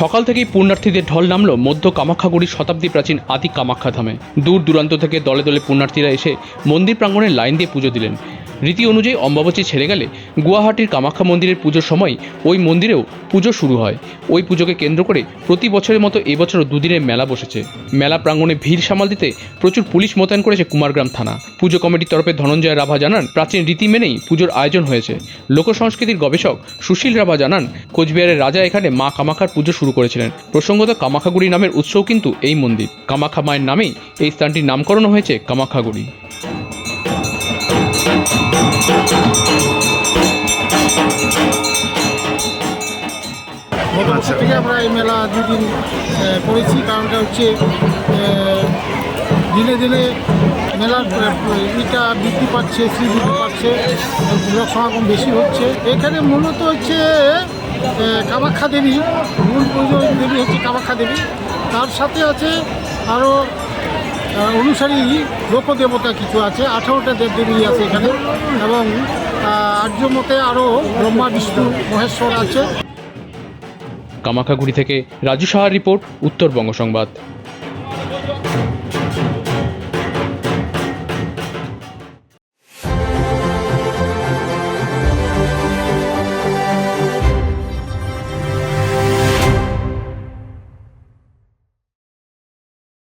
সকাল থেকেই পুণ্যার্থীদের ঢল নামল মধ্য কামাখ্যাগুড়ির শতাব্দী প্রাচীন আদি কামাখ্যা ধামে। দূর দূরান্ত থেকে দলে দলে পুণ্যার্থীরা এসে মন্দির প্রাঙ্গণে লাইন দিয়ে পুজো দিলেন। রীতি অনুযায়ী অম্বাবচী ছেড়ে গেলে গুয়াহাটির কামাখ্যা মন্দিরের পুজোর সময় ওই মন্দিরেও পুজো শুরু হয়। ওই পুজোকে কেন্দ্র করে প্রতি বছরের মতো এবছরও দুদিনের মেলা বসেছে। মেলা প্রাঙ্গণে ভিড় সামাল দিতে প্রচুর পুলিশ মোতায়েন করেছে কুমারগ্রাম থানা। পুজো কমিটির তরফে ধনঞ্জয় রাভা জানান, প্রাচীন রীতি মেনেই পুজোর আয়োজন হয়েছে। লোকসংস্কৃতির গবেষক সুশীল রাভা জানান, কোচবিহারের রাজা এখানে মা কামাখার পুজো শুরু করেছিলেন। প্রসঙ্গত কামাখাগুড়ি নামের উৎসও কিন্তু এই মন্দির। কামাখা মায়ের নামেই এই স্থানটির নামকরণ হয়েছে কামাখাগুড়ি। থেকে আমরা এই মেলা দুদিন করেছি। কারণটা হচ্ছে দিনে দিনে মেলার ইটা বৃদ্ধি পাচ্ছে শ্রী বৃদ্ধি পাচ্ছে, লোক সমাগম বেশি হচ্ছে। এখানে মূলত হচ্ছে কামাখ্যা দেবী, মূল পুজো দেবী হচ্ছে কামাখ্যা দেবী। তার সাথে আছে আরও অনুসারী লোকদেবতা কিছু আছে, আঠারোটা দেবদেবী আছে এখানে, এবং আর্য মতে আরও ব্রহ্মা, বিষ্ণু, মহেশ্বর আছে। কামাখাগুড়ি থেকে রাজু সাহার রিপোর্ট, উত্তরবঙ্গ সংবাদ।